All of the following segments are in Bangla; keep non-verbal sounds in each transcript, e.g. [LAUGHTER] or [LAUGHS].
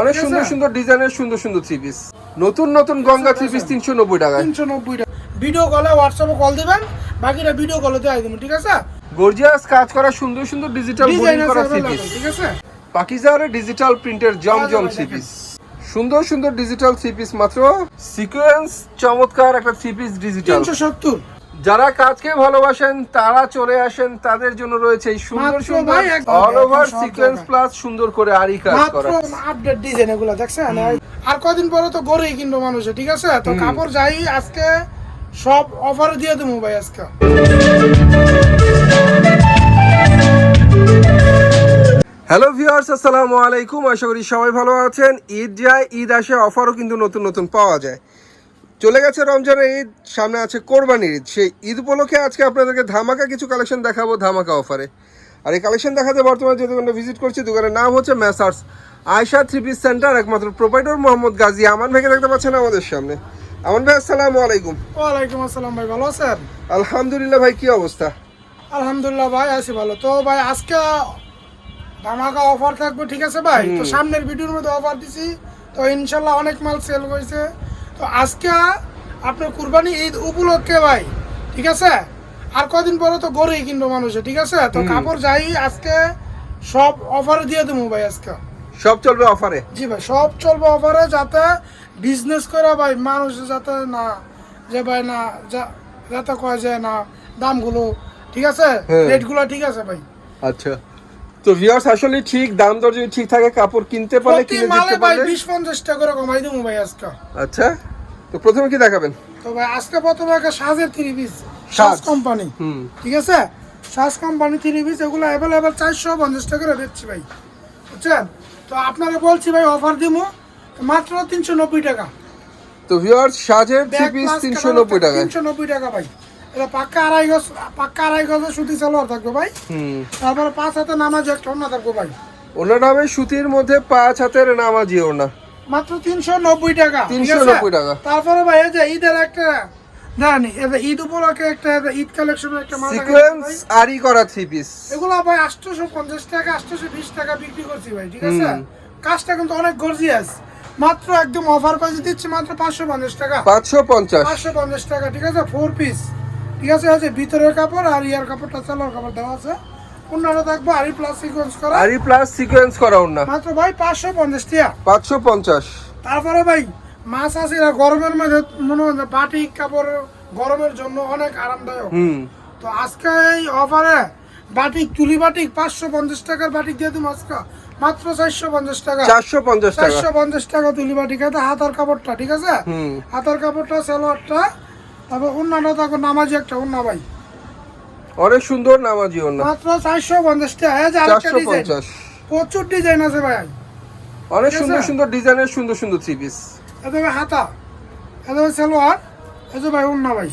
অনেক সুন্দর সুন্দর ডিজাইনের সুন্দর সুন্দর থ্রি পিস নতুন নতুন গঙ্গা থ্রি পিস তিনশো নব্বই টাকা তিনশো নব্বই টাকা। ভিডিও কলে হোয়াটসঅ্যাপে কল দিবেন বাকিটা ভিডিও কলে দিয়ে দেবেন ঠিক আছে? গর্জিয়াস কাজ করা সুন্দর সুন্দর ডিজিটাল ডিজাইন বোর্ডিং করা থ্রি পিস ঠিক আছে? পাকিজার ডিজিটাল প্রিন্টের জমজম দেখেন। থ্রি পিস সুন্দর সুন্দর ডিজিটাল থ্রি পিস মাত্র। সিকোয়েন্স চমৎকার একটা থ্রি পিস ডিজিটাল তিনশো সত্তর। যারা কাজকে ভালোবাসেন তারা চলে আসেন। তাদের জন্য রয়েছে এই সুন্দর সুন্দর অল ওভার সিকোয়েন্স প্লাস সুন্দর করে আরি কাজ করা। আপডেট ডিজাইন এগুলো দেখছেন? আর কদিন পরে তো গড়েই কিনবো মানুষে ঠিক আছে? তো কাপড় যাই আজকে সব অফার দিয়ে দেবো ভাই আজকে। হ্যালো ভিউয়ার্স আসসালামু আলাইকুম। আশা করি সবাই ভালো আছেন। ঈদ যায় ঈদ আসে অফারও কিন্তু নতুন নতুন পাওয়া যায়। চলে গেছে রমজানের ঈদ সামনে আছে কোরবানির ঈদ। সেই ঈদ উপলক্ষে আজকে আপনাদেরকে ধামাকা কিছু কালেকশন দেখাবো ধামাকা অফারে আর এই কালেকশন দেখাতে বর্তমানে যে দোকানটা ভিজিট করছি দোকানের নাম হচ্ছে Messrs Ayesha three piece centre একমাত্র প্রোপাইটর মোহাম্মদ গাজী আমান ভাইকে দেখতে পাচ্ছেন আমাদের সামনে। আমান ভাই আসসালামু আলাইকুম। ওয়ালাইকুম আসসালাম ভাই ভালো আছেন? আলহামদুলিল্লাহ ভাই কি অবস্থা? আলহামদুলিল্লাহ ভাই আছি ভালো। তো ভাই আজকে ধামাকা অফার থাকবে ঠিক আছে ভাই? তো সামনের ভিডিওর মধ্যে অফার দিছি। তো ইনশাল্লাহ অনেক মাল সেল হয়েছে তো আজকে আপনার কুরবানি ঈদ উপলক্ষে ভাই ঠিক আছে? আর কদিন পরে তো গড়েই কিনবো মানুষে ঠিক আছে? তো কাপড় যাই আজকে সব অফার দিয়ে দেবো ভাই আজকে। সব চলবে অফারে জি ভাই সব চলবে অফারে যাতে বিজনেস করে ভাই মানুষ যাতে না যে ভাই না যা- যাতে কয় যে না দামগুলো ঠিক আছে? হ্যাঁ। রেটগুলো ঠিক আছে ভাই। আচ্ছা। তো ভিউয়ার্স আসলে ঠিক দাম দর যদি ঠিক থাকে কাপড় কিনতে পারলে প্রতি কিনে দিতে ভাই পারলে। বিশ পঞ্চাশ টাকা করে কমাই দেবো ভাই আজকে। আচ্ছা তো প্রথমে কি দেখাবেন? তো ভাই আজকে প্রথমে একটা সাজের থ্রি পিস সাজ। কোম্পানি হুম। ঠিক আছে? সাজ কোম্পানি থ্রি পিস এগুলো অ্যাভেলেবেল চারশো পঞ্চাশ টাকা করে দিচ্ছি ভাই। বুঝছেন? তো আপনারা বলছি ভাই অফার দিব মাত্র তিনশো নব্বই টাকা। তো ভিউয়ার্স সাজের থ্রি পিস তিনশো নব্বই টাকা তিনশো নব্বই টাকা ভাই। এটা পাক্কা আড়াই গজ পাক্কা আড়াই গজের সুতি সালোয়ার থাকবে ভাই। তারপরে পাঁচ হাতে নামাজ একটা অন্য থাকবে ভাই। ওনার হবে সুতির মধ্যে পাঁচ হাতের নামাজি ওনা মাত্র তিনশো নব্বই টাকা 390 আছে? টাকা। তারপরে ভাই এই যে ঈদের একটা জানি ঈদ উপলক্ষে একটা এটা ঈদ কালেকশনের একটা মাল সিকোয়েন্স আরি করা থ্রি পিস এগুলো ভাই আটশোশো পঞ্চাশ টাকা আটশোশো বিশ টাকা বিক্রি করছি ভাই ঠিক আছে? কাজটা কিন্তু অনেক গর্জিয়াস মাত্র একদম অফার প্রাইসে দিচ্ছি মাত্র পাঁচশো পঞ্চাশ টাকা। পাঁচশো পঞ্চাশ। পাঁচশো পঞ্চাশ টাকা ঠিক আছে? ফোর পিস ঠিক আছে আছে ভিতরের কাপড় আর ইয়ার কাপড়টা চালোর কাপড় দেওয়া আছে। অন্যান্য থাকব আরি প্লাস সিকোয়েন্স করা। আরি প্লাস সিকোয়েন্স করা ওনা মাত্র ভাই পাঁচশো পঞ্চাশ টাকা পাঁচশো পঞ্চাশ। তারপরে ভাই মাছ আছে গরমের মধ্যে মনে হয় যে কাপড় গরমের জন্য অনেক আরামদায়ক। তো আজকে এই অফারে বাটিক তুলি বাটিক পাঁচশো পঞ্চাশ টাকার বাটিক দিয়ে আজকে। মাত্র চারশো পঞ্চাশ টাকা। চারশো পঞ্চাশ চারশো পঞ্চাশ টাকা বাটিক হাতার কাপড়টা ঠিক আছে? হাতার কাপড়টা সালোয়ারটা তারপর অন্যটা তখন নামাজি একটা অন্য ভাই। অনেক সুন্দর নামাজি অন্য মাত্র চারশো পঞ্চাশ টাকা। চারশো পঞ্চাশ। প্রচুর ডিজাইন আছে ভাই। অনেক সুন্দর সুন্দর ডিজাইনের সুন্দর সুন্দর থ্রি পিস এতে হাতা। এতে সালোয়ার। এতে ভাই অন্য ভাই।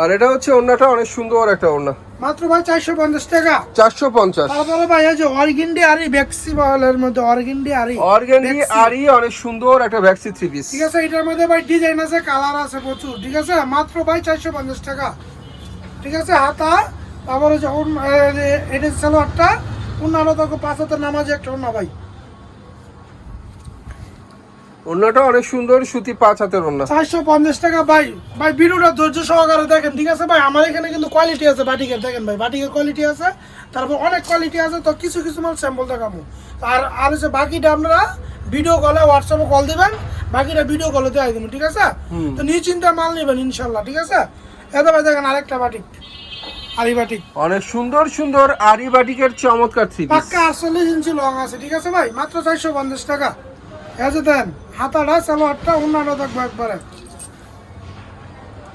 আর এটা হচ্ছে অন্যটা অনেক সুন্দর একটা ওনা মাত্র ভাই চারশো পঞ্চাশ টাকা। চারশো পঞ্চাশ। তারপরে ভাই এই যে অর্গিন্ডি আরি ভ্যাক্সি বলের মধ্যে অর্গিন্ডি আরি। অর্গ্যান্ডি আরি অনেক সুন্দর একটা ভ্যাক্সি থ্রি পিস ঠিক আছে এটার মধ্যে ভাই ডিজাইন আছে কালার আছে প্রচুর। ঠিক আছে মাত্র ভাই চারশো পঞ্চাশ টাকা। ঠিক আছে হাতা তারপরে যখন এটা সালোয়ারটা অন্যান্য তখন পাঁচ হাতের নামাজ একটা অন্য ভাই। ওনাটা অনেক সুন্দর সুতি পাঁচ হাতের ওনা চারশো পঞ্চাশ টাকা ভাই। ভাই ভিডিওটা ধৈর্য সহকারে দেখেন ঠিক আছে? ভাই আমার এখানে কিন্তু কোয়ালিটি আছে বাটিকের দেখেন ভাই বাটিকের কোয়ালিটি আছে। তারপর অনেক কোয়ালিটি আছে তো কিছু কিছু মাল স্যাম্পল দেখাবো। আর আর হচ্ছে বাকিটা আপনারা ভিডিও কলে হোয়াটসঅ্যাপে কল দিবেন বাকিটা ভিডিও কলে দিয়ে দেবেন ঠিক আছে? তো নিশ্চিন্তে মাল নেবেন ইনশাল্লাহ ঠিক আছে? এতে ভাই দেখেন আরেকটা বাটিক আরি বাটিক অনেক সুন্দর সুন্দর আরি বাটিকের চমৎকার থ্রি পাক্কা আটচল্লিশ ইঞ্চি লং আছে ঠিক আছে ভাই? মাত্র চারশো পঞ্চাশ টাকা। যে দেন হাতাটা সালোয়ারটা অন্যান্য থাকবে একবারে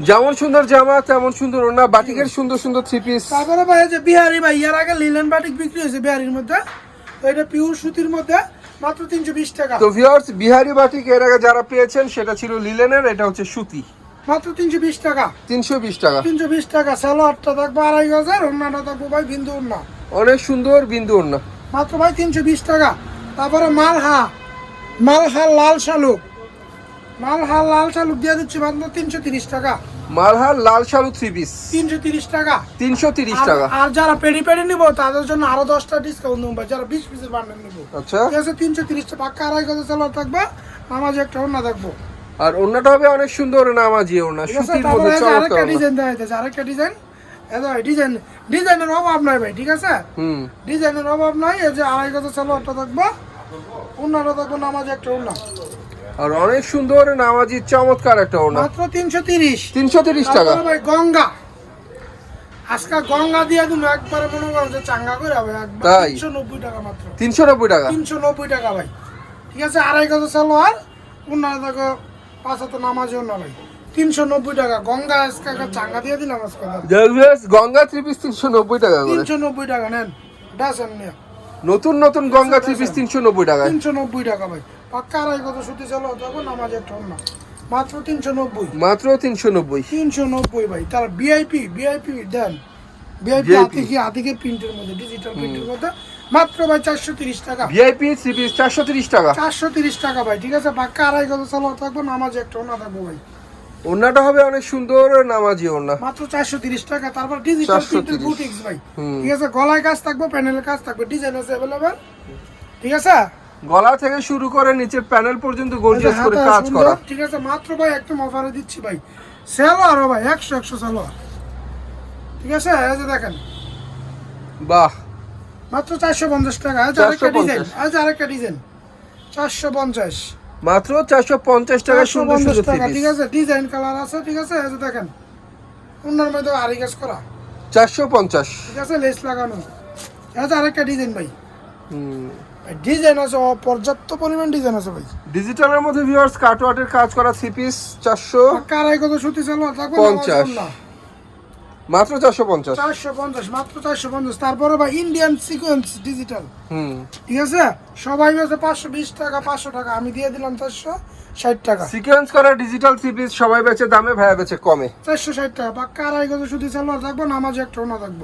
যেমন সুন্দর জামা তেমন সুন্দর ওনা বাটিকের সুন্দর সুন্দর থ্রি পিস তারপরে ভাই যে বিহারি ভাই ইয়ার আগে লিলেন বাটিক বিক্রি হয়েছে বিহারির মধ্যে। তো এটা পিওর সুতির মধ্যে মাত্র তিনশো বিশ টাকা। তো ভিউয়ার্স বিহারি বাটিক এর আগে যারা পেয়েছেন সেটা ছিল লিলেনের এটা হচ্ছে সুতি। মাত্র তিনশো বিশ টাকা। তিনশো বিশ টাকা। তিনশো বিশ টাকা সালোয়ারটা থাকবে আড়াই হাজার অন্যান্য থাকবে ভাই বিন্দু না অনেক সুন্দর বিন্দু ওনা মাত্র ভাই তিনশো বিশ টাকা। তারপরে মালহা মালহা লাল শালুক। মালহা লাল শালুক দিয়ে দিচ্ছি মাত্র তিনশো তিরিশ টাকা। মালহার লাল শালু থ্রি পিস তিনশো তিরিশ টাকা। তিনশো তিরিশ টাকা। আর যারা পেডি পেডি নিবো তাদের জন্য আরও দশটা ডিসকাউন্ট দেবো যারা বিশ পিসের বান্ডেল নিবো। আচ্ছা। ঠিক আছে তিনশো তিরিশ টাকা। পাক্কা আড়াই গজ সালোয়ার থাকবে। নামাজে একটা অন্য থাকব আর ওনাটা হবে অনেক সুন্দর নামাজি ওনা সুতির মধ্যে চমৎকার আরেকটা ডিজাইন দেওয়া হইতেছে আরেকটা ডিজাইন ডিজাইনের অভাব নাই ভাই ঠিক আছে? হুম। ডিজাইনের অভাব নাই এই যে আড়াই গজ সালোয়ারটা থাকবে নামাজে একটা আর অনেক সুন্দর নামাজি চমৎকার একটা ওনা মাত্র তিনশো তিরিশ। তিনশো তিরিশ টাকা। ভাই গঙ্গা। আজকে গঙ্গা দিয়ে তুমি একবারে মনে করো যে চাঙ্গা করে হবে তাই? তিনশো নব্বই টাকা মাত্র। তিনশো নব্বই টাকা? তিনশো নব্বই টাকা ভাই। ঠিক আছে আড়াই গজ সালোয়ার অন্য টাকা পাঁচ হাতে নামাজও না ভাই তিনশো নব্বই টাকা। গঙ্গা আজকে চাঙ্গা দিয়ে দিলাম আজকে। গঙ্গা থ্রি পিস তিনশো নব্বই টাকা তিনশো নব্বই টাকা নেন। ডাসেন নিয়ে নতুন নতুন গঙ্গা থ্রি পিস তিনশো নব্বই টাকায়। তিনশো নব্বই টাকা ভাই। পাক্কা আড়াই গজ সুতি চালো? তখন নামাজ একটা অন্য। মাত্র তিনশো নব্বই। মাত্র তিনশো নব্বই। তিনশো নব্বই ভাই। তার ভিআইপি ভিআইপি দেন। VIP আতিকি আতিকের প্রিন্টের মধ্যে ডিজিটাল প্রিন্টের মধ্যে? মাত্র ভাই চারশো তিরিশ টাকা। ভিআইপি থ্রি পিস চারশো তিরিশ টাকা। চারশো তিরিশ টাকা ভাই ঠিক আছে? পাক্কা আড়াই গজ চালো? থাকব নামাজ একটা অন্য থাকব ভাই। ওনাটা হবে অনেক সুন্দর নামাজি ওনা মাত্র চারশো তিরিশ টাকা তারপর ডিজিটাল 430 প্রিন্টের বুটিক্স ভাই। ঠিক আছে গলায় কাজ থাকবে প্যানেলের কাজ থাকবে ডিজাইন আছে অ্যাভেলেবেল ঠিক আছে? গলা থেকে শুরু করে নিচের প্যানেল পর্যন্ত গর্জিয়াস করে কাজ করা। ঠিক আছে মাত্র ভাই একদম অফারে দিচ্ছি ভাই। সেলো আরও ভাই একশো একশো সেলো ঠিক আছে এই যে দেখেন। বাহ। মাত্র চারশো পঞ্চাশ টাকা। আজ আরেকটা 450 ডিজাইন আজ আরেকটা ডিজাইন চারশো পঞ্চাশ। মাত্র চারশো পঞ্চাশ টাকা চারশো সুন্দর সুন্দর ঠিক আছে? ডিজাইন কালার আছে ঠিক আছে? এই যে দেখেন অন্যার মধ্যে আরি কাজ করা। চারশো পঞ্চাশ। ঠিক আছে? লেস লাগানো। যে আরেকটা ডিজাইন ভাই। হুম। ডিজাইন আছে পর্যাপ্ত পরিমাণ ডিজাইন আছে ভাই। ডিজিটালের মধ্যে ভিউয়ার্স কাটওয়ার্টের কাজ করা থ্রি পিস চারশো কারাই কত সুতি চালো থাকবে পঞ্চাশ। মাত্র চারশো পঞ্চাশ। চারশো পঞ্চাশ মাত্র চারশো পঞ্চাশ। তারপরে ভাই ইন্ডিয়ান সিকোয়েন্স ডিজিটাল হুম। ঠিক আছে? সবাই বলছে পাঁচশো বিশ টাকা পাঁচশো টাকা। আমি দিয়ে দিলাম চারশো ষাট টাকা। সিকোয়েন্স করা ডিজিটাল থ্রি সবাই বেচে দামে ভাইয়া বেচে কমে। চারশো ষাট টাকা। পাক্কা আড়াই গজ সুতি চালো থাকব নামাজ একটা ওনা থাকব।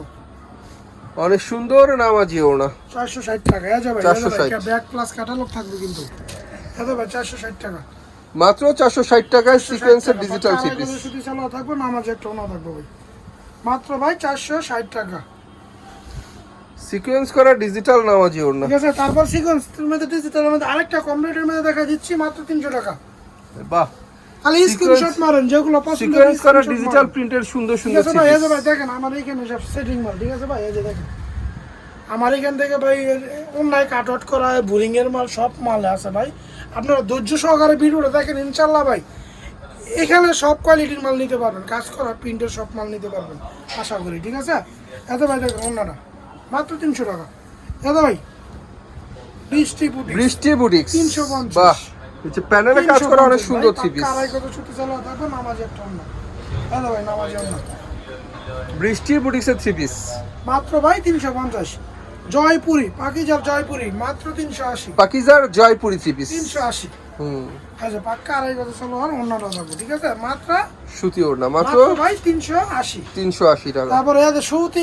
অনেক সুন্দর নামাজি ওনা চারশো ষাট টাকা। এ যাবে 460 ব্যাক প্লাস ক্যাটালগ থাকবে কিন্তু। এ যাবে চারশো ষাট টাকা। মাত্র চারশো ষাট টাকায় সিকোয়েন্সের ডিজিটাল থ্রি পিস সুতি চালো থাকব নামাজ একটা ওনা থাকব ভাই। মাত্র ভাই চারশো ষাট টাকা। সিকোয়েন্স করা ডিজিটাল নামাজি ওনা ঠিক আছে তারপর সিকোয়েন্স এর মধ্যে ডিজিটাল মধ্যে আরেকটা কমপ্লিটের মধ্যে দেখা দিচ্ছি মাত্র তিনশো টাকা। বাহ। খালি স্ক্রিনশট মারেন যেগুলো পছন্দ সিকোয়েন্স করা ডিজিটাল। প্রিন্টের সুন্দর ঠিক সুন্দর আছে ভাই এই যে ভাই দেখেন আমার এখানে সব সেটিং মাল ঠিক আছে ভাই এই যে দেখেন। আমার এখান থেকে ভাই অন্যায় কাট আউট করা হয় বোরিং এর মাল সব মাল আছে ভাই। আপনারা ধৈর্য সহকারে ভিডিওটা দেখেন ইনশাল্লাহ ভাই। এখানে সব কোয়ালিটির মাল নিতে পারবেন। কাজ করা প্রিন্টের সব মাল নিতে পারবেন। আশা করি ঠিক আছে? এত ভাই দেখেন অন্যটা মাত্র তিনশো টাকা। এত ভাই বৃষ্টি পুটি বৃষ্টি বুটিক্স। 350 বাহ হচ্ছে প্যানেলে কাজ করা অনেক সুন্দর কত ছুটি চালা থাকবে নামাজ একটা অন্য এত ভাই নামাজ অন্য বৃষ্টি বুটিক্সের থ্রি পিস মাত্র ভাই তিনশো পঞ্চাশ। জয়পুরি পাকিজার জয়পুরি মাত্র তিনশো আশি। পাকিজার জয়পুরি থ্রি পিস তিনশো আশি। আচ্ছা পাক্কা আড়াই অন্যটা থাকব ঠিক আছে? মাত্র সুতি ওড়না মাত্র ভাই তিনশো আশি। তিনশো আশি টাকা। তারপরে যে সৌতি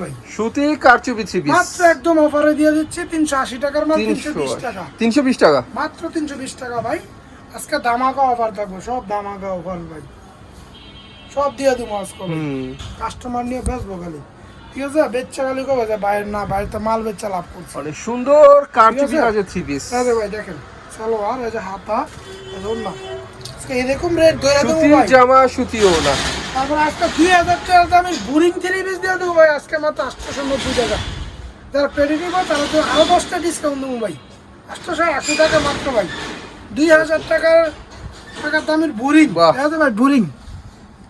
ভাই। সুতি কারচুপি থ্রি পিস মাত্র একদম অফারে দিয়ে দিচ্ছি তিনশো আশি টাকার মাল তিনশো বিশ টাকা। তিনশো বিশ টাকা? মাত্র তিনশো বিশ টাকা ভাই। আজকে দামাকা অফার থাকব সব দামাকা অফার ভাই। সব দিয়ে দেবো আজকে কাস্টমার নিয়ে বেচবো খালি। ঠিক আছে? বেচা খালি কবে? যে বাইরে না বাড়িতে মাল বেচা লাভ করছে। অনেক সুন্দর কারচুপি আছে? থ্রি পিস আরে ভাই দেখেন। সালোয়ার এই যে হাতা এই যে ওড়না। এরকম রেট ধরে দেবো ভাই। জামা সুতি ওড়না তারপর আজকে দুই হাজার টাকা বুরিং থ্রি পিস দিয়ে দেবো ভাই। আজকে মাত্র আটশোশো নব্বই টাকা। যারা পেটে নিবো তারা তো আরও দশটা ডিসকাউন্ট দেবো ভাই। আটশোশো আশি টাকা মাত্র ভাই। দুই হাজার টাকার টাকার দামের বুরিং। ভাই বুরিং।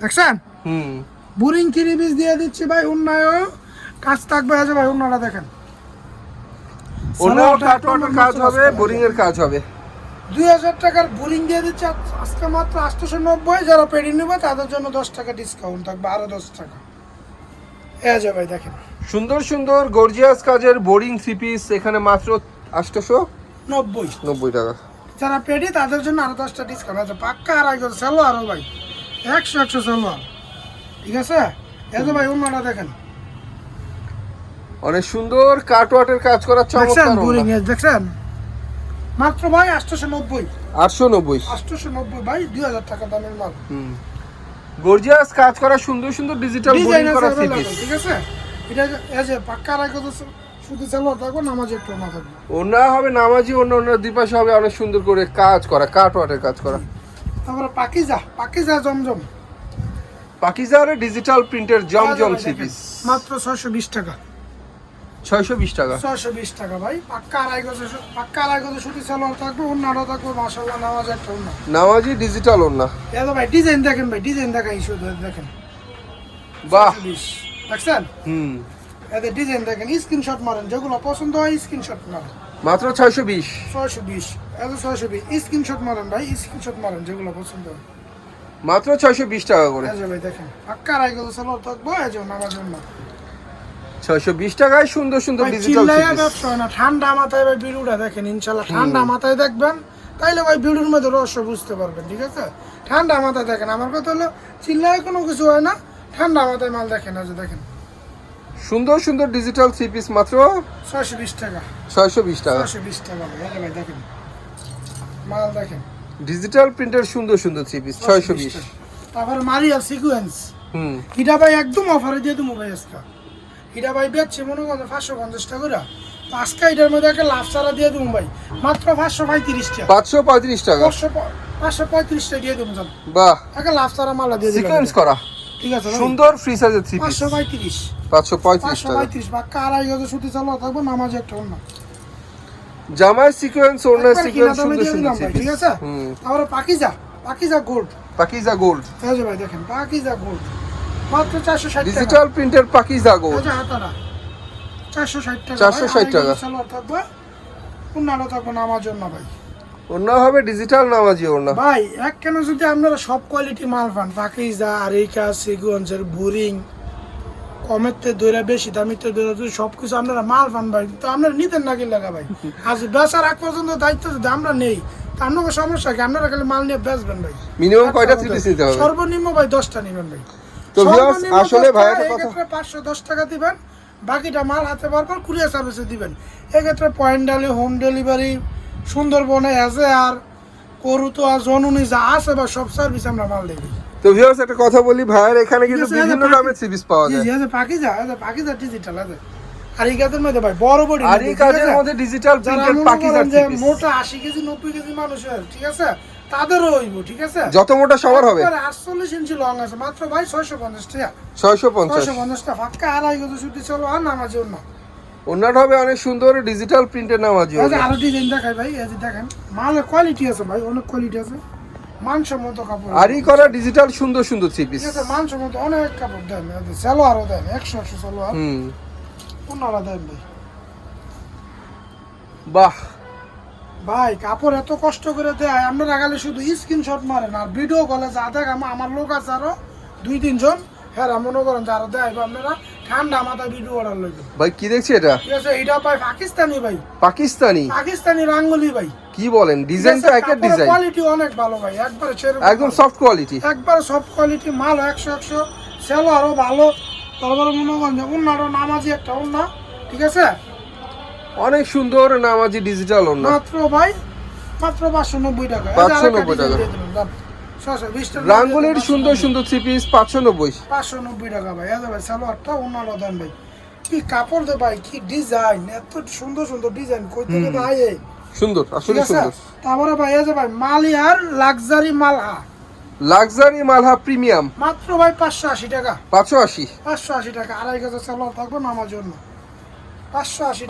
দেখছেন? হুম। বুরিং থ্রি পিস দিয়ে দিচ্ছি ভাই উন্নয়ন কাজ থাকবে আছে ভাই উন্নয়নটা দেখেন। অন্য কাজ হবে বোরিং এর কাজ হবে। দুই হাজার টাকার বোরিং দিয়ে দিচ্ছে। আজ- আজকে মাত্র আটশোশো নব্বই যারা পেডি নেবে তাদের জন্য দশ টাকা ডিসকাউন্ট থাকবে আরও দশ টাকা। এ ভাই দেখেন। সুন্দর সুন্দর গর্জিয়াস কাজের বোরিং থ্রি পিস এখানে মাত্র আটশোশো নব্বই। নব্বই টাকা। যারা পেডি তাদের জন্য আরও দশটা ডিসকাউন্ট আছে পাক্কা আড়াই করে সেলো আরও ভাই। একশো একশো সেলো আর ঠিক আছে? এই ভাই অন্যটা দেখেন। অনেক সুন্দর কাটওয়ার্টের কাজ করা চমৎকার বোরিং দেখছেন? মাত্র ভাই আটশোশো নব্বই। আটশো নব্বই। আটশোশো নব্বই ভাই দুই হাজার টাকা দামের মাল। হুম। গর্জিয়াস কাজ করা সুন্দর সুন্দর ডিজিটাল ডিজাইন করা ঠিক আছে? এটা এই যে পাক্কা রাখো তো শুধু সালোয়ার থাকবে নামাজ একটু না থাকবে। ওনা হবে নামাজি অন্য অন্য দুই পাশে হবে অনেক সুন্দর করে কাজ করা কাট ওয়াটের কাজ করা। তারপরে পাকিজা পাকিজা জমজম। পাকিজার ডিজিটাল প্রিন্টের জমজম থ্রি দেখেন, পিস মাত্র ছয়শো বিশ টাকা। ছয়শো বিশ টাকা। ছয়শো বিশ টাকা ভাই। পাক্কা আড়াই গজে পাক্কা আড়াই গজে শুটি সালোয়ার থাকবে অন্যটা থাকবে মাসাল্লাহ নামাজ একটা অন্য নামাজি ডিজিটাল অন্য এই ভাই ডিজাইন দেখেন ভাই ডিজাইন দেখাই শুধু দেখেন। বাহ। দেখছেন? হুম। এদের ডিজাইন দেখেন স্ক্রিনশট মারেন যেগুলো পছন্দ হয় স্ক্রিনশট মারেন। মাত্র ছয়শো বিশ। ছয়শো বিশ এত ছয়শো বিশ স্ক্রিনশট মারেন ভাই স্ক্রিনশট মারেন যেগুলো পছন্দ হয়। মাত্র ছয়শো বিশ টাকা করে। ভাই দেখেন পাক্কা আড়াই গজে সালোয়ার থাকবে এই যে নামাজের ছয়শো টাকায় সুন্দর সুন্দর ডিজিটাল না। ঠান্ডা মাথায় ভাই দেখেন ঠান্ডা মাথায় দেখবেন। তাইলে ভাই মধ্যে রহস্য বুঝতে পারবেন ঠিক আছে? ঠান্ডা মাথায় দেখেন। আমার কথা হলো চিল্লায় কোনো কিছু হয় না ঠান্ডা মাথায় মাল দেখেন আজ দেখেন। সুন্দর সুন্দর ডিজিটাল থ্রি পিস মাত্র 620 টাকা। 620 টাকা। 620 টাকা দেখেন। মাল দেখেন। ডিজিটাল সুন্দর সুন্দর থ্রি পিস মারিয়া সিকুয়েন্স হুম। এটা ভাই একদম অফারে দিয়ে দেবো ভাই আজকে। হিটা ভাই বেচছে মনে করো পাঁচশো পঞ্চাশ টাকা করে। আজকে এটার মধ্যে একটা লাভ ছাড়া দিয়ে দেবো ভাই। মাত্র পাঁচশো পঁয়ত্রিশ টাকা। পাঁচশো পঁয়ত্রিশ টাকা? পাঁচশো পঁয়ত্রিশ টাকা দিয়ে দেবো বাহ। একটা লাভ ছাড়া মালা দিয়ে সিকোয়েন্স করা। ঠিক আছে সুন্দর ফ্রি সাইজের থ্রি পাঁচশো পঁয়ত্রিশ। পাঁচশো পঁয়ত্রিশ টাকা। পঁয়ত্রিশ বাক্কা আড়াই গজে সুতি চালু থাকবে নামাজ একটা অন্য। জামাই সিকোয়েন্স একবার সিকোয়েন্স সুন্দর সুন্দর ঠিক আছে? তারপরে পাকিজা পাকিজা গোল্ড পাকিজা গোল্ড এই যে ভাই দেখেন পাকিজা গোল্ড মাত্র টাকা। ডিজিটাল প্রিন্টের পাকিজা হাতাটা চারশো ষাট টাকা। 460 টাকা। সালোয়ার থাকবে। অন্যান্য থাকবে নামার জন্য ভাই। ওড়না হবে ডিজিটাল নামাজি ওড়না ভাই এক কেন যদি আপনারা সব কোয়ালিটি মাল পান পাকিজা আরিকা বোরিং বেশি দামির তে দইরা যদি সব কিছু আপনারা মাল পান ভাই। তো আপনারা নিতেন নাকি লাগা ভাই। [LAUGHS] আজ বেচার আগ পর্যন্ত দায়িত্ব যদি আমরা নেই তা আপনাকে সমস্যা কি? আপনারা খালি মাল নিয়ে বেচবেন ভাই। মিনিমাম কয়টা থ্রি পিস নিতে হবে? সর্বনিম্ন ভাই দশটা নেবেন ভাই। তো সর্বনিম্ন আসলে 10 ভাই টাকা, একটা কথা- এক্ষেত্রে পাঁচশো দশ টাকা দিবেন বাকিটা মাল হাতে পারবার কুরিয়ার সার্ভিসে দিবেন। এক্ষেত্রে পয়েন্ট ডালি হোম ডেলিভারি সুন্দরবনে এজে আর করুতো আর জননী যা আছে বা সব সার্ভিস আমরা মাল দেবো তো ভিউয়ার্স একটা কথা বলি ভাইয়ের এখানে কিন্তু বিভিন্ন দামের থ্রি পাওয়া যায়। জি আছে পাকিজা আছে পাকিজা ডিজিটাল আছে আর এই গাছের মধ্যে ভাই বড় বড় আর এই কাজের মধ্যে ডিজিটাল মনে পাকিজা মোটা আশি কেজি নব্বই কেজি মানুষের ঠিক আছে? তাদেরও হইব ঠিক আছে? যত মোটা সবার হবে। আটচল্লিশ ইঞ্চি লং আছে মাত্র ভাই ছয়শো পঞ্চাশ টাকা। ছয়শো পঞ্চাশ। ছয়শো পঞ্চাশটা ফাঁকা আড়াই গজ ছুটি চলো আর নামাজি না। ওনার হবে অনেক সুন্দর ডিজিটাল প্রিন্টের নামাজি ওড়না আরও ডিজাইন দেখাই ভাই এই যে দেখেন মালের কোয়ালিটি আছে ভাই অনেক কোয়ালিটি আছে। মানসম্মত কাপড়। আরই করা ডিজিটাল সুন্দর সুন্দর থ্রি পিস আছে মানসম্মত অনেক কাপড় দেন সেলো আরও দেন একশো একশো সেলো আর হুম। ওনারা দেন ভাই। বাহ। ভাই কাপড় এত কষ্ট করে দেয় আপনারা গেলে শুধু স্ক্রিনশট মারেন আর ভিডিও কলে যা দেখ আমার লোক আছে আরও দুই তিনজন। হ্যাঁ মনে করেন যারা দেয় আপনারা ঠান্ডা মাথায় ভিডিও অর্ডার লইবেন। ভাই কি দেখছি এটা? এটা ভাই পাকিস্তানি ভাই। পাকিস্তানি? পাকিস্তানি রাঙ্গুলি ভাই। কি বলেন ডিজাইনটা একের ডিজাইন কোয়ালিটি অনেক ভালো ভাই একবারে একদম সফট কোয়ালিটি একবার সব কোয়ালিটি মাল একশো একশো। সেলো আরও ভালো। তারপরে মনে করেন যে অন্যারও নামাজি একটা অন্য ঠিক আছে? অনেক সুন্দর নামাজি ডিজিটাল ওড়না মাত্র ভাই মাত্র পাঁচশো নব্বই টাকা। এই যে 590 টাকা। রাঙ্গুলির সুন্দর সুন্দর থ্রি পিস পাঁচশো নব্বই। পাঁচশো নব্বই টাকা ভাই। যে ভাই সালোয়ারটা অন্যান্য দাম ভাই। কি কাপড় দে ভাই কি ডিজাইন এত সুন্দর সুন্দর ডিজাইন কই থেকে ভাই সুন্দর আসলে সুন্দর। তারপরে ভাই যে ভাই মালিয়ার লাক্সারি মালহা। লাক্সারি মালহা প্রিমিয়াম মাত্র ভাই পাঁচশো আশি টাকা। পাঁচশো আশি। পাঁচশো আশি টাকা। আড়াই গেছে সালোয়ার থাকবে নামার জন্য।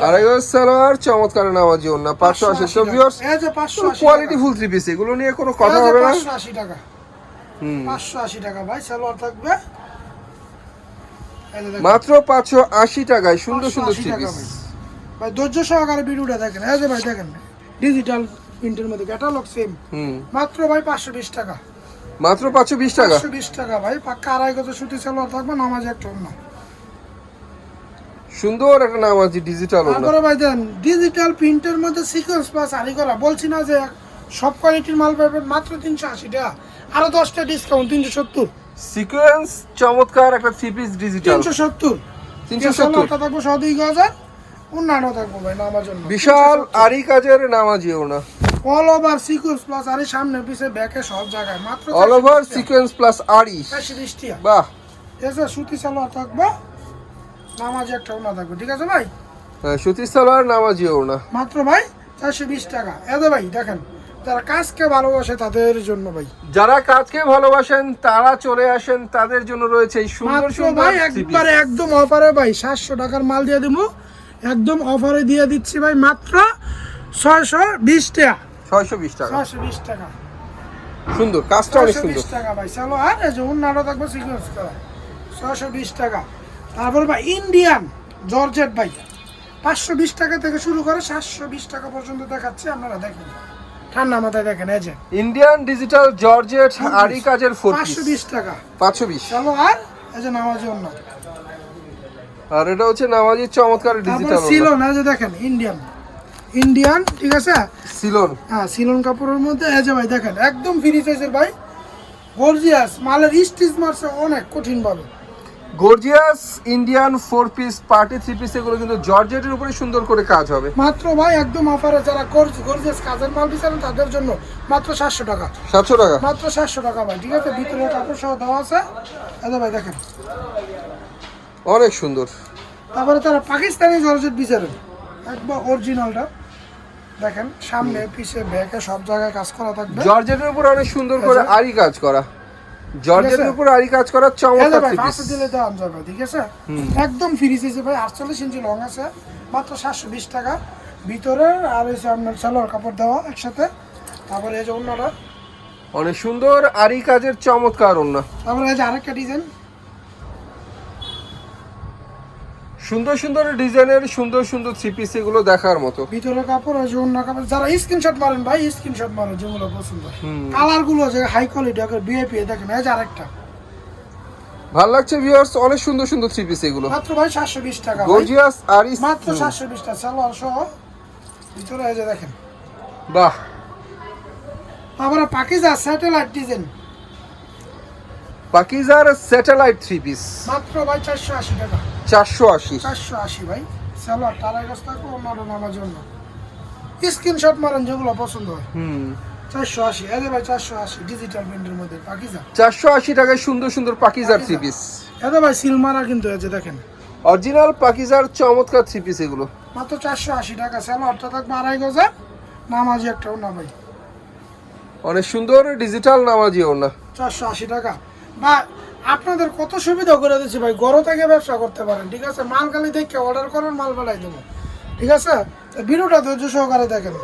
আড়াই হাজার সালোয়ার চমৎকার নামাজি ওড়না পাঁচশো আশি তো ভিউয়ার্স এই যে পাঁচশো আশি কোয়ালিটি ফুল থ্রি পিস এগুলো নিয়ে কোনো কথা হবে না? পাঁচশো আশি টাকা। পাঁচশো আশি টাকা। ভাই সালোয়ার থাকবে? এই যে দেখেন, মাত্র পাঁচশো আশি টাকায় সুন্দর সুন্দর থ্রি পিস ভাই। ভাই ধৈর্য সহকারে ভিডিওটা দেখেন। এই যে ভাই দেখেন। ডিজিটাল প্রিন্টের মধ্যে ক্যাটালগ সেম মাত্র ভাই পাঁচশো বিশ টাকা। মাত্র পাঁচশো বিশ টাকা? পাঁচশো বিশ টাকা ভাই। পাক্কা আড়াই গজ সুতি সালোয়ার থাকবে নামাজ একটা অন্য সুন্দর একটা নামাজি ডিজিটাল ওড়না। তারপরে ভাই দেন ডিজিটাল প্রিন্টের মধ্যে সিকোয়েন্স প্লাস আরি করা বলছি না যে সব কোয়ালিটির মাল পাবেন মাত্র তিনশো আশি টাকা আরও দশটা ডিসকাউন্ট তিনশো সত্তর। সিকোয়েন্স চমৎকার একটা থ্রি পিস ডিজিটাল তিনশো সত্তর। তিনশো সত্তর থাকব সব দুই গজার অন্যান্য থাকব ভাই নামার জন্য। বিশাল আরি কাজের নামাজি ওড়না। অল ওভার সিকুয়েন্স প্লাস আর সামনে পিছে ব্যাকে সব জায়গায়। মাত্র অল ওভার সিকোয়েন্স প্লাস টাকা বাহ। এসে সুতি সালোয়ার থাকবে। নামাজি একটা ওনা থাকবে ঠিক আছে ভাই? হ্যাঁ, সুতির সালোয়ার নামাজি ওড়না। মাত্র ভাই চারশো বিশ টাকা। এদে ভাই দেখেন যারা কাজকে ভালোবাসে তাদের জন্য ভাই। যারা কাজকে ভালোবাসেন তারা চলে আসেন তাদের জন্য রয়েছে এই সুন্দর সুন্দর ভাই একবারে একদম অফারে ভাই সাতশো টাকার মাল দিয়ে দিব একদম অফারে দিয়ে দিচ্ছি ভাই মাত্র ছয়শো বিশ টাকা। ছয়শো বিশ টাকা। ছয়শো বিশ টাকা। সুন্দর কাজটা অনেক সুন্দর। টাকা ভাই চলো আর যে উন্নাটা থাকবে সিকুয়েন্স করা। ছয়শো বিশ টাকা। তারপর ভাই ইন্ডিয়ান জর্জেট ভাই পাঁচশো বিশ টাকা থেকে শুরু করে সাতশো বিশ টাকা পর্যন্ত দেখাচ্ছে আপনারা দেখেন। ঠান্ডা মাথায় দেখেন এই যে। ইন্ডিয়ান ডিজিটাল জর্জেট আড়ি কাজের ফোর পাঁচশো বিশ টাকা। পাঁচশো বিশ। চলো আর এই যে নামাজি অন্য। আর এটা হচ্ছে নামাজির চমৎকার ডিজিটাল সিলন এই যে দেখেন ইন্ডিয়ান ইন্ডিয়ান ঠিক আছে? সিলন। হ্যাঁ সিলন কাপড়ের মধ্যে এই যে ভাই দেখেন একদম ফ্রি সাইজের ভাই। গর্জিয়াস মালের স্টিচ মারছে অনেক কঠিন ভাবে। Gorgeous Indian four piece party three piece এগুলো কিন্তু জর্জেটের উপরে সুন্দর করে কাজ হবে। মাত্র ভাই একদম অফারে যারা গর্জিয়াস কাজের মাল বিচারেন তাদের জন্য মাত্র সাতশো টাকা। সাতশো টাকা? মাত্র সাতশো টাকা ভাই ঠিক আছে? ভিতরে কাপড় সহ দেওয়া আছে। এই ভাই দেখেন। অনেক সুন্দর। তারপরে তারা পাকিস্তানি জর্জেট বিচারেন। একবার অরিজিনালটা দেখেন সামনে পিছে ব্যাকে সব জায়গায় কাজ করা থাকবে। জর্জেটের উপরে অনেক সুন্দর করে আচ্ছা। আরি কাজ করা। জর্জেটের উপর আরি কাজ করার চমৎকার ভাই পাঁচশো দিলে দাম যাবে ঠিক আছে? একদম ফ্রি সাইজে ভাই আটচল্লিশ ইঞ্চি লং আছে মাত্র সাতশো বিশ টাকা। ভিতরে আর হচ্ছে আপনার সালোয়ার কাপড় দেওয়া একসাথে। তারপরে এই যে অন্যটা অনেক সুন্দর আরি কাজের চমৎকার অন্য তারপরে এই যে আরেকটা ডিজাইন সুন্দর সুন্দর ডিজাইনের সুন্দর সুন্দর থ্রি পিস এগুলো দেখার মতো। ভিতরে কাপড় যে অন্য কাপড় যারা স্ক্রিনশট মারেন ভাই স্ক্রিনশট মারেন যেগুলো পছন্দ। কালারগুলো যে হাই কোয়ালিটি বিআইপি দেখেন এই যে আরেকটা। ভালো লাগছে ভিউয়ার্স অনেক সুন্দর সুন্দর থ্রি পিস এগুলো। মাত্র ভাই সাতশো বিশ টাকা ভাই। গর্জিয়াস আরি মাত্র সাতশো বিশ টাকা সালোয়ার সহ। ভিতরে এই যে দেখেন। বাহ। তারপরে পাকিজা স্যাটেলাইট ডিজাইন পাকিজার স্যাটেলাইট থ্রি পিস মাত্র ভাই চারশো আশি টাকা। চারশো আশি। চারশো আশি ভাই। সালোয়ার তারাই গাছ থাকবে অন্যটা নামার জন্য। স্ক্রিনশট মারেন যেগুলো পছন্দ হয়। হুম। চারশো আশি। এদের ভাই চারশো আশি ডিজিটাল প্রিন্টের মধ্যে পাকিজা চারশো আশি টাকায় সুন্দর সুন্দর পাকিজার থ্রি পিস এদের ভাই সিলমারা কিন্তু আছে দেখেন। অরিজিনাল পাকিজার চমৎকার থ্রি পিস এগুলো। মাত্র চারশো আশি টাকা। সালোয়ারটা থাকবে আড়াই গজা নামাজি একটাও না ভাই। অনেক সুন্দর ডিজিটাল নামাজি ওনা চারশো আশি টাকা। বা আপনাদের কত সুবিধা করে দিচ্ছি ভাই? গরো থেকে ব্যবসা করতে পারেন ঠিক আছে? মাল খালি দেখে অর্ডার করেন মাল বেলায় দেবো। ঠিক আছে? তো ভিডিওটা ধৈর্য সহকারে দেখেন।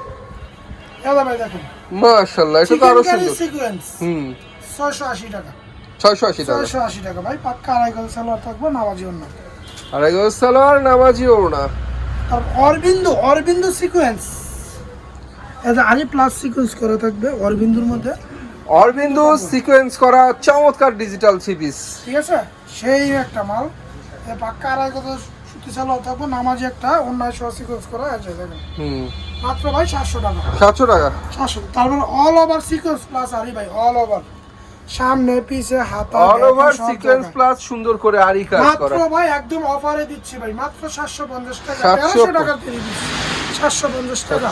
এবার ভাই দেখেন। মাশাল্লাহ এটা তো আরও সুন্দর। সিকোয়েন্স হুম। ছয়শো আশি টাকা। ভাই পাক্কা আড়াই গজ সালোয়ার থাকবে নামাজি সালোয়ার নামাজি আর অরবিন্দু অরবিন্দু সিকোয়েন্স এটা আরি প্লাস সিকোয়েন্স করে থাকবে অরবিন্দুর মধ্যে। অরবিন্দু সিকোয়েন্স করা চমৎকার ডিজিটাল থ্রি পিস ঠিক আছে? সেই একটা মাল। এ পাক্কা আড়াই গজ সুতি সালোয়ার থাকবে নামাজি একটা অন্যায় সহ সিকোয়েন্স করা আছে দেখেন। হুম। মাত্র ভাই সাতশো টাকা। সাতশো টাকা? সাতশো তারপর অল ওভার সিকোয়েন্স প্লাস আরি ভাই অল ওভার সামনে পিছে হাতা অল ওভার সিকোয়েন্স প্লাস সুন্দর করে আরি কাজ করা। মাত্র ভাই একদম অফারে দিচ্ছি ভাই মাত্র সাতশো পঞ্চাশ টাকা। 750 টাকা দিয়ে দিচ্ছি। সাতশো পঞ্চাশ টাকা।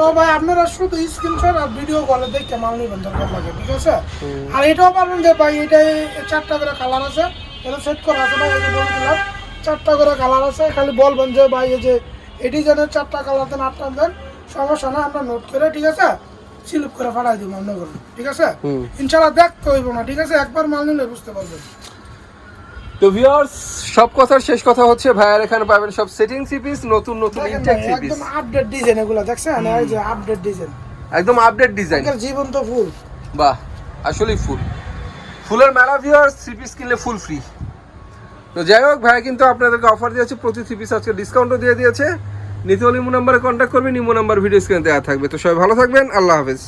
তো ভাই আপনারা শুধু স্ক্রিনশট আর ভিডিও কলে দেখে মাল নেবেন দরকার লাগে ঠিক আছে? আর এটাও পারবেন যে ভাই এটাই চারটা করে কালার আছে এটা সেট করা আছে এই যে চারটা করে কালার আছে খালি বলবেন যে ভাই এই যে এই ডিজাইনের চারটা কালার দেন আটটা দেন সমস্যা না আমরা নোট করে ঠিক আছে? করে ফাটাই দিব অন্য ঠিক আছে। ইনশাল্লাহ দেখতে হইব না ঠিক আছে? একবার মাল নিলে বুঝতে পারবেন। তো ভিউয়ার্স সব কথার শেষ কথা হচ্ছে ভাইয়ার এখানে পাবেন সব সেটিং থ্রি পিস নতুন নতুন ইনটেক ভাই, থ্রি পিস একদম আপডেট ডিজাইন এগুলো দেখছেন? এই যে আপডেট ডিজাইন একদম আপডেট ডিজাইন জীবন্ত ফুল। বাহ আসলেই ফুল। ফুলের মেলা ভিউয়ার্স থ্রি পিস কিনলে ফুল ফ্রি তো যাই হোক ভাই কিন্তু আপনাদেরকে অফার দিয়েছে প্রতি থ্রি পিস আজকে ডিসকাউন্টও দিয়ে দিয়েছে। নিতে হলে ইমো নাম্বারে কন্ট্যাক্ট করবেন ইমো নাম্বার ভিডিও স্ক্রিনে দেওয়া থাকবে। তো সবাই ভালো থাকবেন আল্লাহ হাফেজ।